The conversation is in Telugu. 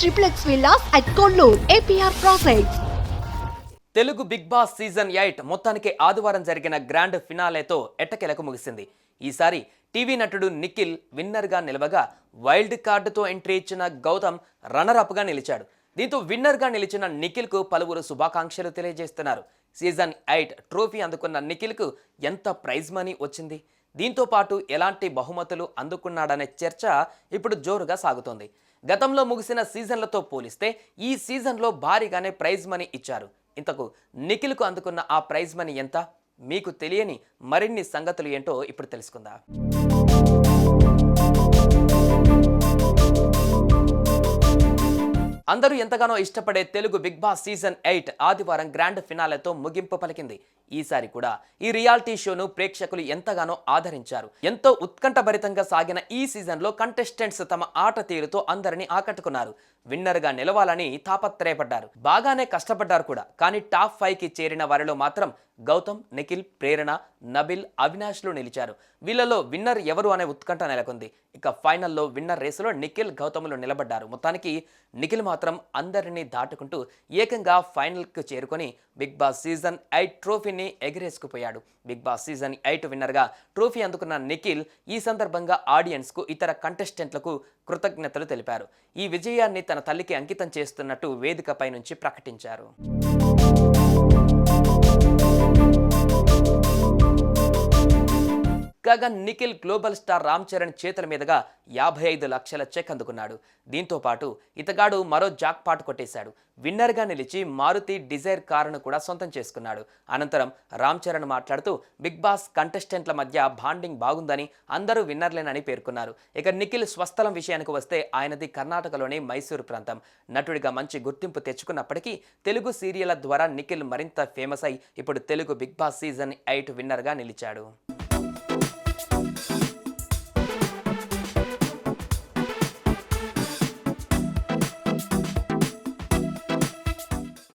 Triplex villas at at APR APR Telugu big boss season eight మొత్తానికి ఆదివారం జరిగిన గ్రాండ్ ఫినాలేతో ఎట్టకెలకు ముగిసింది. ఈసారి టీవీ నటుడు నిఖిల్ విన్నర్గా నిలవగా వైల్డ్ కార్డుతో ఎంట్రీ ఇచ్చిన గౌతమ్ రన్నర్ అప్గా నిలిచాడు. దీంతో విన్నర్గా నిలిచిన నిఖిల్కు పలువురు శుభాకాంక్షలు తెలియజేస్తున్నారు. సీజన్ ఎయిట్ ట్రోఫీ అందుకున్న నిఖిల్కు ఎంత ప్రైజ్ మనీ వచ్చింది? దీంతో పాటు ఎలాంటి బహుమతులు అందుకున్నాడనే చర్చ ఇప్పుడు జోరుగా సాగుతోంది. గతంలో ముగిసిన సీజన్లతో పోలిస్తే ఈ సీజన్లో భారీగానే ప్రైజ్ మనీ ఇచ్చారు. ఇంతకు నిఖిల్కు అందుకున్న ఆ ప్రైజ్ మనీ ఎంత? మీకు తెలియని మరిన్ని సంగతులు ఏంటో ఇప్పుడు తెలుసుకుందాం. అందరూ ఎంతగానో ఇష్టపడే Telugu big boss season eight ఆదివారం గ్రాండ్ ఫినాలేతో ముగింపు పలికింది. ఈసారి కూడా ఈ రియాలిటీ షోను ప్రేక్షకులు ఎంతగానో ఆదరించారు. ఎంతో ఉత్కంఠభరితంగా సాగిన ఈ సీజన్లో కంటెస్టెంట్స్ తమ ఆట తీరుతో అందరినీ ఆకట్టుకున్నారు. విన్నర్గా నిలవాలని తాపత్రయపడ్డారు. బాగానే కష్టపడ్డారు కూడా. కానీ టాప్ ఫైవ్కి చేరిన వారిలో మాత్రం గౌతమ్ నిఖిల్ ప్రేరణ నబిల్ అవినాష్లు నిలిచారు. వీళ్ళలో విన్నర్ ఎవరు అనే ఉత్కంఠ నెలకొంది. ఇక ఫైనల్లో విన్నర్ రేసులో నిఖిల్ గౌతమ్లు నిలబడ్డారు. మొత్తానికి నిఖిల్ మాత్రం అందరినీ దాటుకుంటూ ఏకంగా ఫైనల్కు చేరుకొని బిగ్ బాస్ సీజన్ ఎయిట్ ట్రోఫీని ఎగిరేసుకుపోయాడు. బిగ్ బాస్ సీజన్ ఎయిట్ విన్నర్గా ట్రోఫీ అందుకున్న నిఖిల్ ఈ సందర్భంగా ఆడియన్స్కు ఇతర కంటెస్టెంట్లకు కృతజ్ఞతలు తెలిపారు. ఈ విజయాన్ని తన తల్లికి అంకితం చేస్తున్నట్టు వేదికపై నుంచి ప్రకటించారు. గగన్ నిఖిల్ గ్లోబల్ స్టార్ రామ్ చరణ్ చేతుల మీదుగా యాభై ఐదు లక్షల చెక్ అందుకున్నాడు. దీంతో పాటు ఇతగాడు మరో జాక్ పాట్ కొట్టేశాడు. విన్నర్గా నిలిచి మారుతి డిజైర్ కారును కూడా సొంతం చేసుకున్నాడు. అనంతరం రామ్ చరణ్ మాట్లాడుతూ బిగ్ బాస్ కంటెస్టెంట్ల మధ్య బాండింగ్ బాగుందని అందరూ విన్నర్లేనని పేర్కొన్నారు. ఇక నిఖిల్ స్వస్థలం విషయానికి వస్తే ఆయనది కర్ణాటకలోని మైసూరు ప్రాంతం. నటుడిగా మంచి గుర్తింపు తెచ్చుకున్నప్పటికీ తెలుగు సీరియళ్ళ ద్వారా నిఖిల్ మరింత ఫేమస్ అయి ఇప్పుడు Telugu big boss season eight విన్నర్గా నిలిచాడు.